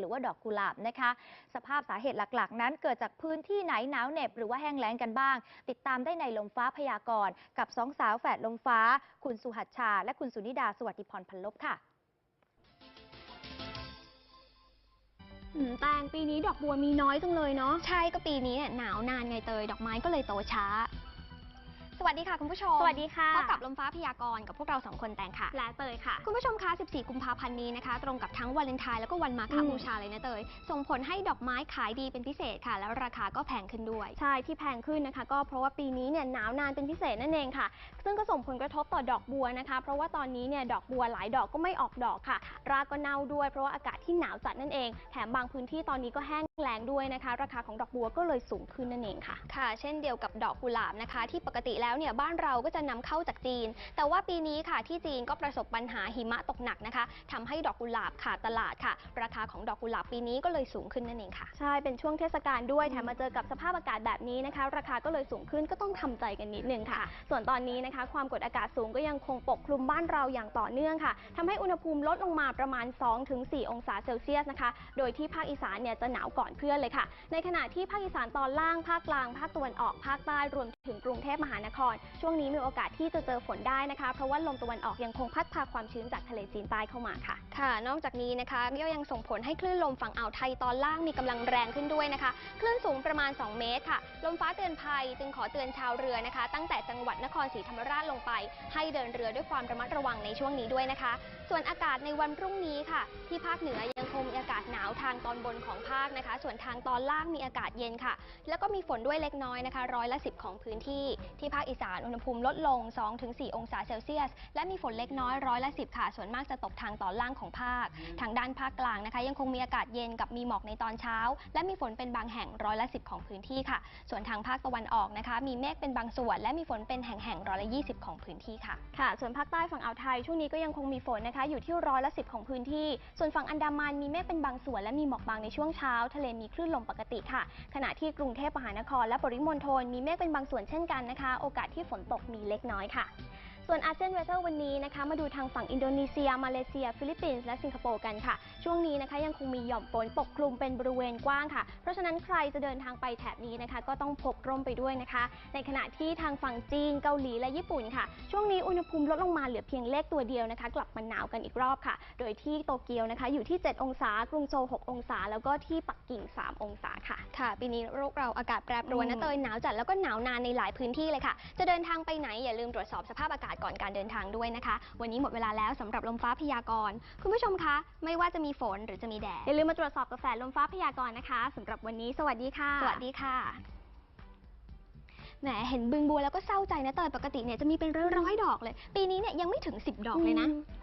หรือว่าดอกกุหลาบนะคะ สภาพสาเหตุหลักๆ นั้นเกิดจากพื้นที่ไหนหนาวเหน็บหรือว่าแห้งแล้งกันบ้าง ติดตามได้ในลมฟ้าพยากรณ์กับสองสาวแฝดลมฟ้า คุณสุหัชชา และคุณสุนิดาสวัสดิพรพันลบค่ะอืมแตงปีนี้ดอกบัวมีน้อยจังเลยเนาะใช่ก็ปีนี้เนี่ยหนาวนานไงเตยดอกไม้ก็เลยโตช้า สวัสดีค่ะคุณผู้ชมสวัสดีค่ะพบกับลมฟ้าพยากรณ์กับพวกเราสองคนแตงค่ะ และเตยค่ะ คุณผู้ชมคะ 14 กุมภาพันธ์นี้นะคะ ตรงกับทั้งวาเลนไทน์แล้วก็วันมาฆอืมบูชาเลยนะเตย ส่งผลให้ดอกไม้ขายดีเป็นพิเศษค่ะ แล้วราคาก็แพงขึ้นด้วย ใช่ ที่แพงขึ้นนะคะ ก็เพราะว่าปีนี้เนี่ยหนาวนานเป็นพิเศษนั่นเองค่ะ ซึ่งก็ส่งผลกระทบต่อดอกบัวนะคะ เพราะว่าตอนนี้เนี่ยดอกบัวหลายดอกก็ไม่ออกดอกค่ะ รากก็เน่าด้วย เพราะว่าอากาศที่หนาวจัดนั่นเอง แถมบางพื้นที่ตอนนี้ก็แห้งแล้งด้วยนะคะ ราคาของดอกบัวก็เลยสูงขึ้นนั่นเองค่ะ ค่ะ เช่นเดียวกับดอกกุหลาบนะคะ ที่ปกติแล้วเนี่ยบ้านเราก็จะนำเข้าจากจีน แต่ว่าปีนี้ค่ะที่จีนก็ประสบปัญหาหิมะตกหนักนะคะทำให้ดอกกุหลาบขาดตลาดค่ะ ราคาของดอกกุหลาบปีนี้ก็เลยสูงขึ้นนั่นเองค่ะ ใช่ เป็นช่วงเทศกาลด้วยแถมมาเจอกับสภาพอากาศแบบนี้นะคะ ราคาก็เลยสูงขึ้นก็ต้องทำใจกันนิดนึงค่ะ ส่วนตอนนี้นะคะ ความกดอากาศสูงก็ยังคงปกคลุมบ้านเราอย่างต่อเนื่องค่ะทำให้อุณหภูมิลดลงมาประมาณ 2-4 องศาเซลเซียสนะคะ โดยที่ภาคอีสานเนี่ยจะหนาวก่อนเพื่อนเลยค่ะ ในขณะที่ภาคอีสานตอนล่าง ภาคกลาง ภาคตะวันออก ภาคใต้ รวมถึงกรุงเทพมหานครช่วงนี้มีโอกาสที่จะเจอฝนได้นะคะ เพราะว่าลมตะวันออกยังคงพัดพาความชื้นจากทะเลจีนใต้เข้ามาค่ะ ค่ะ นอกจากนี้นะคะก็ยังส่งผลให้คลื่นลมฝั่งอ่าวไทยตอนล่างมีกำลังแรงขึ้นด้วยนะคะ คลื่นสูงประมาณ 2 เมตรค่ะ ลมฟ้าเตือนภัยจึงขอเตือนชาวเรือนะคะ ตั้งแต่จังหวัดนครศรีธรรมราชลงไป ให้เดินเรือด้วยความระมัดระวังในช่วงนี้ด้วยนะคะ ส่วนอากาศในวันพรุ่งนี้ค่ะ ที่ภาคเหนือยังคงมีอากาศหนาวทางตอนบนของภาคนะคะ ส่วนทางตอนล่างมีอากาศเย็นค่ะ แล้วก็มีฝนด้วยเล็กน้อยนะคะ ร้อยละ10ของพื้นที่ที่ภาคอีสานอุณหภูมิลดลง 2-4 องศาเซลเซียส และมีฝนเล็กน้อยร้อยละ10 ค่ะ ส่วนมากจะตกทางตอนล่างของภาค ทางด้านภาคกลางนะคะ ยังคงมีอากาศเย็นกับมีหมอกในตอนเช้า และมีฝนเป็นบางแห่งร้อยละ10 ของพื้นที่ค่ะ ส่วนทางภาคตะวันออกนะคะ มีเมฆเป็นบางส่วน และมีฝนเป็นแห่งๆร้อยละ20 ของพื้นที่ค่ะค่ะ ส่วนภาคใต้ฝั่งอ่าวไทยช่วงนี้ก็ยังคงมีฝนนะคะ อยู่ที่ร้อยละสิของพื้นที่ ส่วนฝั่งอันดามันมีเมฆเป็นบางส่วน และมีหมอกบางในช่วงเช้า ทะเลมีคลื่นลมปกติค่ะ ขณะที่กรุงเทพมหานครและปริมณฑลมีเมฆเป็นบางส่วนเช่นกันนะคะโอกาสที่ฝนตกมีเล็กน้อยค่ะ ส่วนอาเซียนเวเ t อร์วันนี้นะคะมาดูทางฝั่งอินโดนีเซีย มาเลเซีย ฟิลิปปินส์และสิงคโปร์กันค่ะ ช่วงนี้นะคะยังคงมีหย่อมฝนปกคลุมเป็นบริเวณกว้างค่ะ เพราะฉะนั้นใครจะเดินทางไปแถบนี้นะคะ ก็ต้องพกร่มไปด้วยนะคะ ในขณะที่ทางฝั่งจีนเกาหลีและญี่ปุ่นค่ะ ช่วงนี้อุณหภูมิลดลงมาเหลือเพียงเลขตัวเดียวนะคะ กลับมาหนาวกันอีกรอบค่ะ โดยที่โตเกียวนะคะ อยู่ที่ 7 องศากรุงโซล6องศา แล้วก็ที่ปักกิ่ง 3 องศาค่ะ ค่ะปีนี้โลกเราอากาศแปรปรวนอืนะมเตยหนาวจัดแล้วก็หนาวนานในหลายพื้นที่เลยค่ะ จะเดินทางไปไหนอย่าลืมตรวจสอบสภาพอากาศก่อนการเดินทางด้วยนะคะ วันนี้หมดเวลาแล้วสำหรับลมฟ้าพยากรณ์คุณผู้ชมคะ ไม่ว่าจะมีฝนหรือจะมีแดดอย่าลืมมาตรวจสอบกาแฟลมฟ้าพยากรณ์นะคะสำหรับวันนี้สวัสดีค่ะ สวัสดีค่ะแหมเห็นบึงบัวแล้วก็เศร้าใจนะเตยปกติเนี่ยจะมีเป็นร้อยๆดอกเลย ปีนี้เนี่ยยังไม่ถึง 10 ดอกเลยนะอืม